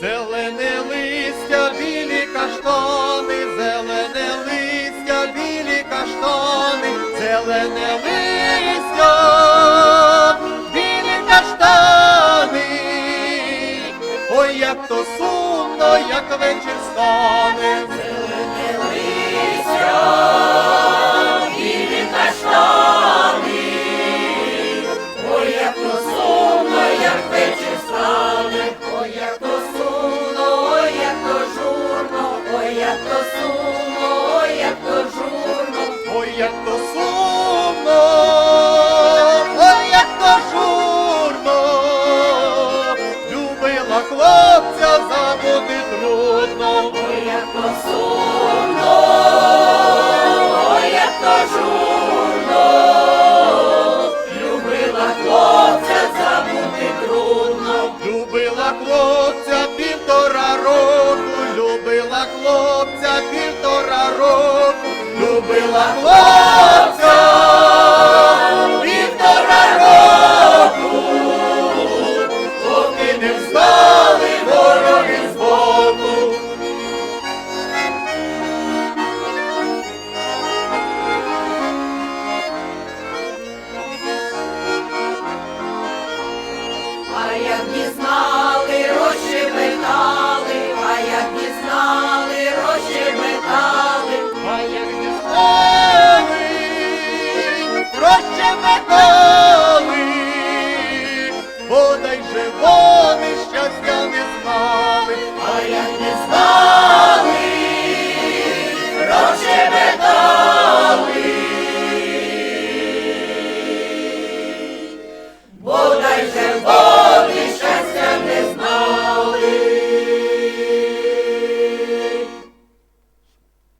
Зелене листя, білі каштани, зелене листя, білі каштани, зелене листя, білі каштани, ой, як то сумно, як вечір стане. То сумно, ой, як то журно. Ой, як то сумно, ой, як то журно, любила хлопця, забути трудно. Ой, як то сумно, ой, як то журно, любила хлопця, забути трудно. Любила хлопця року, любила хлопця півтора року, поки не встали вороги з боку. А як дізнали, бодай же вони щастя не знали, А як не знали,